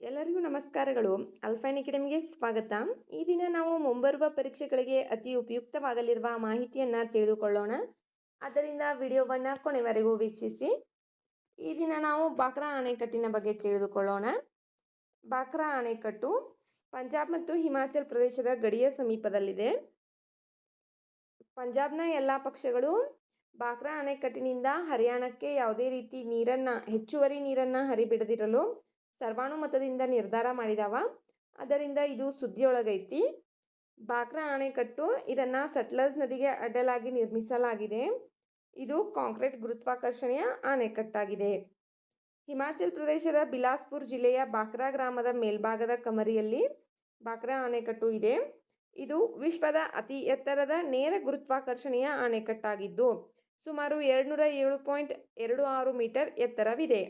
ಎಲ್ಲರಿಗೂ ನಮಸ್ಕಾರಗಳು. ಅಲ್ಫೈನ್ ಅಕಾಡೆಮಿಗೆ ಸ್ವಾಗತ. ಈ ದಿನ ನಾವು ಮುಂಬರುವ ಪರೀಕ್ಷೆಗಳಿಗೆ ಅತಿ ಉಪಯುಕ್ತವಾಗಲಿರುವ ಮಾಹಿತಿಯನ್ನು ತಿಳಿದುಕೊಳ್ಳೋಣ. ಅದರಿಂದ ವಿಡಿಯೋವನ್ನು ಕೊನೆವರೆಗೂ ವೀಕ್ಷಿಸಿ. ಈ ದಿನ ನಾವು ಬಾಕ್ರಾ ಅಣೆಕಟ್ಟಿನ ಬಗ್ಗೆ ತಿಳಿದುಕೊಳ್ಳೋಣ. ಬಾಕ್ರಾ ಅಣೆಕಟ್ಟು ಪಂಜಾಬ್ ಮತ್ತು ಹಿಮಾಚಲ್ ಪ್ರದೇಶದ ಗಡಿಯ ಸಮೀಪದಲ್ಲಿದೆ. ಪಂಜಾಬ್ನ ಎಲ್ಲ ಪಕ್ಷಗಳು ಬಾಕ್ರಾ ಅಣೆಕಟ್ಟಿನಿಂದ ಹರಿಯಾಣಕ್ಕೆ ಯಾವುದೇ ರೀತಿ ನೀರನ್ನು, ಹೆಚ್ಚುವರಿ ನೀರನ್ನು ಹರಿಬಿಡದಿರಲು ಸರ್ವಾನುಮತದಿಂದ ನಿರ್ಧಾರ ಮಾಡಿದಾವ. ಅದರಿಂದ ಇದು ಸುದ್ದಿಯೊಳಗೈತಿ. ಬಾಕ್ರಾ ಅಣೆಕಟ್ಟು ಇದನ್ನು ಸಟ್ಲಸ್ ನದಿಗೆ ಅಡ್ಡಲಾಗಿ ನಿರ್ಮಿಸಲಾಗಿದೆ. ಇದು ಕಾಂಕ್ರೀಟ್ ಗುರುತ್ವಾಕರ್ಷಣೆಯ ಅಣೆಕಟ್ಟಾಗಿದೆ ಹಿಮಾಚಲ್ ಪ್ರದೇಶದ ಬಿಲಾಸ್ಪುರ್ ಜಿಲ್ಲೆಯ ಬಾಕ್ರಾ ಗ್ರಾಮದ ಮೇಲ್ಭಾಗದ ಕಮರಿಯಲ್ಲಿ ಬಾಕ್ರಾ ಅಣೆಕಟ್ಟು ಇದೆ. ಇದು ವಿಶ್ವದ ಅತಿ ಎತ್ತರದ ನೇರ ಗುರುತ್ವಾಕರ್ಷಣೆಯ ಅಣೆಕಟ್ಟಾಗಿದ್ದು ಸುಮಾರು ಎರಡುನೂರ ಏಳು ಪಾಯಿಂಟ್ ಎರಡು ಆರು ಮೀಟರ್ ಎತ್ತರವಿದೆ.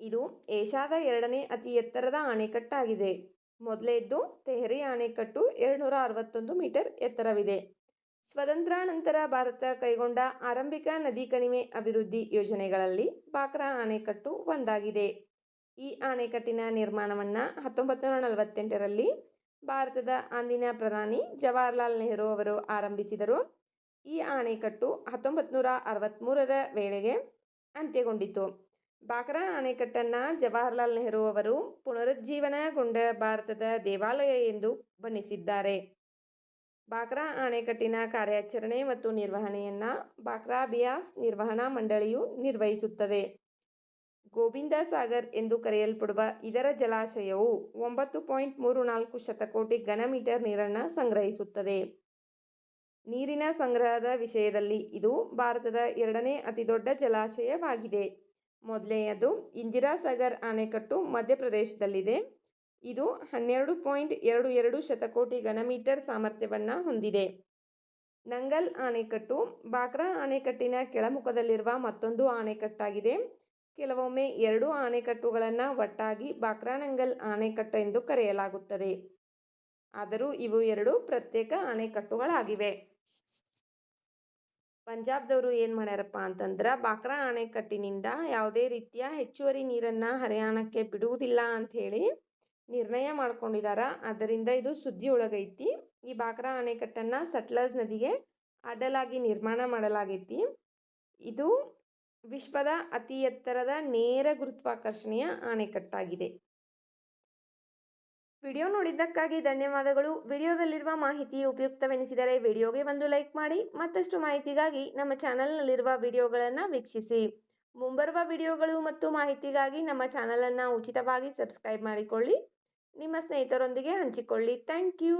ಇದು ಏಷ್ಯಾದ ಎರಡನೇ ಅತಿ ಎತ್ತರದ ಅಣೆಕಟ್ಟಾಗಿದೆ ಮೊದಲೇದ್ದು ತೆಹರಿ ಅಣೆಕಟ್ಟು ಎರಡುನೂರ ಅರವತ್ತೊಂದು ಮೀಟರ್ ಎತ್ತರವಿದೆ. ಸ್ವತಂತ್ರಾನಂತರ ಭಾರತ ಕೈಗೊಂಡ ಆರಂಭಿಕ ನದಿ ಕಣಿವೆ ಅಭಿವೃದ್ಧಿ ಯೋಜನೆಗಳಲ್ಲಿ ಬಾಕ್ರಾ ಅಣೆಕಟ್ಟು ಒಂದಾಗಿದೆ. ಈ ಅಣೆಕಟ್ಟಿನ ನಿರ್ಮಾಣವನ್ನು ಹತ್ತೊಂಬತ್ತು ನೂರ ನಲವತ್ತೆಂಟರಲ್ಲಿ ಭಾರತದ ಅಂದಿನ ಪ್ರಧಾನಿ ಜವಾಹರ್ಲಾಲ್ ನೆಹರು ಅವರು ಆರಂಭಿಸಿದರು. ಈ ಅಣೆಕಟ್ಟು ಹತ್ತೊಂಬತ್ತು ನೂರ ಅರವತ್ತ್ಮೂರರ ವೇಳೆಗೆ ಅಂತ್ಯಗೊಂಡಿತು ಬಾಕ್ರಾ ಅಣೆಕಟ್ಟನ್ನು ಜವಾಹರ್ಲಾಲ್ ನೆಹರು ಅವರು ಪುನರುಜ್ಜೀವನಗೊಂಡ ಭಾರತದ ದೇವಾಲಯ ಎಂದು ಬಣ್ಣಿಸಿದ್ದಾರೆ. ಬಾಕ್ರಾ ಅಣೆಕಟ್ಟಿನ ಕಾರ್ಯಾಚರಣೆ ಮತ್ತು ನಿರ್ವಹಣೆಯನ್ನು ಬಾಕ್ರಾ ಬಿಯಾಸ್ ನಿರ್ವಹಣಾ ಮಂಡಳಿಯು ನಿರ್ವಹಿಸುತ್ತದೆ. ಗೋವಿಂದ ಸಾಗರ್ ಎಂದು ಕರೆಯಲ್ಪಡುವ ಇದರ ಜಲಾಶಯವು ಒಂಬತ್ತು ಪಾಯಿಂಟ್ ಮೂರು ನಾಲ್ಕು ಶತಕೋಟಿ ಘನ ಮೀಟರ್ ನೀರನ್ನು ಸಂಗ್ರಹಿಸುತ್ತದೆ. ನೀರಿನ ಸಂಗ್ರಹದ ವಿಷಯದಲ್ಲಿ ಇದು ಭಾರತದ ಎರಡನೇ ಅತಿದೊಡ್ಡ ಜಲಾಶಯವಾಗಿದೆ. ಮೊದಲನೆಯದು ಇಂದಿರಾ ಸಾಗರ್ ಅಣೆಕಟ್ಟು ಮಧ್ಯಪ್ರದೇಶದಲ್ಲಿದೆ. ಇದು ಹನ್ನೆರಡು ಪಾಯಿಂಟ್ ಎರಡು ಎರಡು ಶತಕೋಟಿ ಘನಮೀಟರ್ ಸಾಮರ್ಥ್ಯವನ್ನು ಹೊಂದಿದೆ. ನಂಗಲ್ ಅಣೆಕಟ್ಟು ಬಾಕ್ರಾ ಅಣೆಕಟ್ಟಿನ ಕೆಳಮುಖದಲ್ಲಿರುವ ಮತ್ತೊಂದು ಅಣೆಕಟ್ಟಾಗಿದೆ ಕೆಲವೊಮ್ಮೆ ಎರಡು ಅಣೆಕಟ್ಟುಗಳನ್ನು ಒಟ್ಟಾಗಿ ಬಾಕ್ರಾನಂಗಲ್ ಅಣೆಕಟ್ಟು ಎಂದು ಕರೆಯಲಾಗುತ್ತದೆ. ಆದರೂ ಇವು ಎರಡು ಪ್ರತ್ಯೇಕ ಅಣೆಕಟ್ಟುಗಳಾಗಿವೆ ಪಂಜಾಬ್ದವರು ಏನು ಮಾಡ್ಯಾರಪ್ಪ ಅಂತಂದ್ರೆ, ಬಾಕ್ರಾ ಅಣೆಕಟ್ಟಿನಿಂದ ಯಾವುದೇ ರೀತಿಯ ಹೆಚ್ಚುವರಿ ನೀರನ್ನು ಹರಿಯಾಣಕ್ಕೆ ಬಿಡುವುದಿಲ್ಲ ಅಂಥೇಳಿ ನಿರ್ಣಯ ಮಾಡ್ಕೊಂಡಿದ್ದಾರೆ ಅದರಿಂದ ಇದು ಸುದ್ದಿ ಒಳಗೈತಿ. ಈ ಬಾಕ್ರಾ ಅಣೆಕಟ್ಟನ್ನು ಸಟ್ಲಸ್ ನದಿಗೆ ಅಡ್ಡಲಾಗಿ ನಿರ್ಮಾಣ ಮಾಡಲಾಗೈತಿ. ಇದು ವಿಶ್ವದ ಅತಿ ಎತ್ತರದ ನೇರ ಗುರುತ್ವಾಕರ್ಷಣೆಯ ಅಣೆಕಟ್ಟಾಗಿದೆ ವಿಡಿಯೋ ನೋಡಿದ್ದಕ್ಕಾಗಿ ಧನ್ಯವಾದಗಳು. ವಿಡಿಯೋದಲ್ಲಿರುವ ಮಾಹಿತಿ ಉಪಯುಕ್ತವೆನಿಸಿದರೆ ವಿಡಿಯೋಗೆ ಒಂದು ಲೈಕ್ ಮಾಡಿ, ಮತ್ತಷ್ಟು ಮಾಹಿತಿಗಾಗಿ ನಮ್ಮ ಚಾನಲ್ನಲ್ಲಿರುವ ವಿಡಿಯೋಗಳನ್ನು ವೀಕ್ಷಿಸಿ. ಮುಂಬರುವ ವಿಡಿಯೋಗಳು ಮತ್ತು ಮಾಹಿತಿಗಾಗಿ ನಮ್ಮ ಚಾನಲನ್ನು ಉಚಿತವಾಗಿ ಸಬ್ಸ್ಕ್ರೈಬ್ ಮಾಡಿಕೊಳ್ಳಿ. ನಿಮ್ಮ ಸ್ನೇಹಿತರೊಂದಿಗೆ ಹಂಚಿಕೊಳ್ಳಿ. Thank you.